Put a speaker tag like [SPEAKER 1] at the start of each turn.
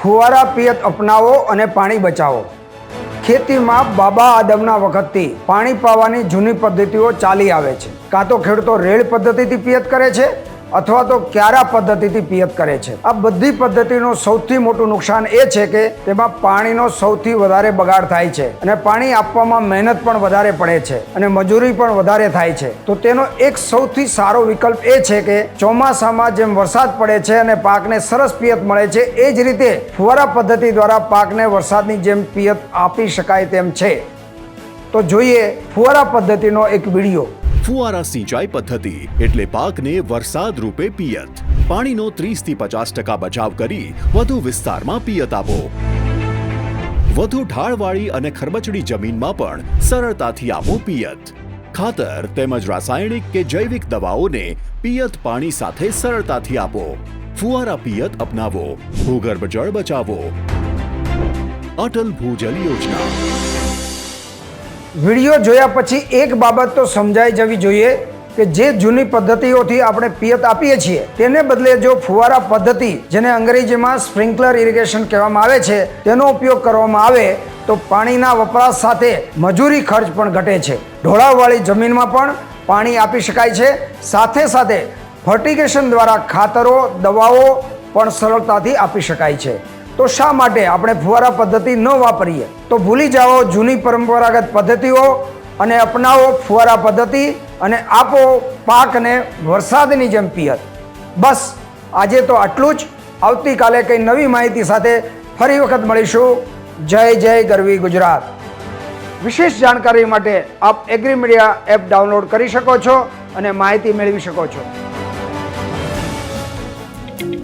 [SPEAKER 1] ફુવારા પિયત અપનાવો અને પાણી બચાવો. ખેતીમાં બાબા આદમના વખતથી પાણી પાવાની જૂની પદ્ધતિઓ ચાલી આવે છે. કાં તો ખેડૂતો રેળ પદ્ધતિથી પિયત કરે છે? અથવા તો ક્યારા પદ્ધતિથી પિયત કરે છે. આ બધી પદ્ધતિનું સૌથી મોટું નુકસાન એ છે કે તેમાં પાણીનો સૌથી વધારે બગાડ થાય છે અને પાણી આપવામાં મહેનત પણ વધારે પડે છે અને મજૂરી પણ વધારે થાય છે. તો તેનો એક સૌથી સારો વિકલ્પ એ છે કે ચોમાસામાં જેમ વરસાદ પડે છે અને પાકને સરસ પિયત મળે છે, એ જ રીતે ફુવારા પદ્ધતિ દ્વારા પાકને વરસાદની જેમ પિયત આપી શકાય તેમ છે. તો જોઈએ ફુવારા પદ્ધતિનો એક વીડિયો.
[SPEAKER 2] ફુવારા સિંચાઈ પદ્ધતિ એટલે પાકને વરસાદ રૂપે પિયત. પાણીનો ત્રીસથી પચાસ ટકા બચાવ કરી વધુ વિસ્તારમાં પિયત આપો. વધુ ઢાળવાળી અને ખરબચડી જમીનમાં પણ સરળતાથી આપો પિયત. ખાતર તેમજ રાસાયણિક કે જૈવિક દવાઓને પિયત પાણી સાથે સરળતાથી આપો. ફુવારા પિયત અપનાવો. ભૂગર્ભ જળ બચાવો. અટલ ભૂજલ યોજના.
[SPEAKER 1] વીડિયો જોયા પછી એક બાબત તો સમજાઈ જવી જોઈએ કે જે જૂની પદ્ધતિઓથી આપણે પિયત આપીએ છીએ, તેને બદલે જો ફુવારા પદ્ધતિ, જેને અંગ્રેજીમાં સ્પ્રિંકલર ઇરિગેશન કહેવામાં આવે છે, તેનો ઉપયોગ કરવામાં આવે, તો પાણીના વપરાશ સાથે મજૂરી ખર્ચ પણ ઘટે છે. ઢોળાવવાળી જમીનમાં પણ પાણી આપી શકાય છે. સાથે સાથે ફર્ટિગેશન દ્વારા ખાતરો, દવાઓ પણ સરળતાથી આપી શકાય છે. તો શા માટે આપણે ફુવારા પદ્ધતિ ન વાપરીએ? તો ભૂલી જાઓ જૂની પરંપરાગત પદ્ધતિઓ અને અપનાવો ફુવારા પદ્ધતિ અને આપો પાકને વરસાદની જેમ પિયત. બસ, આજે તો આટલું જ. આવતીકાલે કંઈ નવી માહિતી સાથે ફરી વખત મળીશું. જય જય ગરવી ગુજરાત. વિશેષ જાણકારી માટે આપ એગ્રી મીડિયા એપ ડાઉનલોડ કરી શકો છો અને માહિતી મેળવી શકો છો.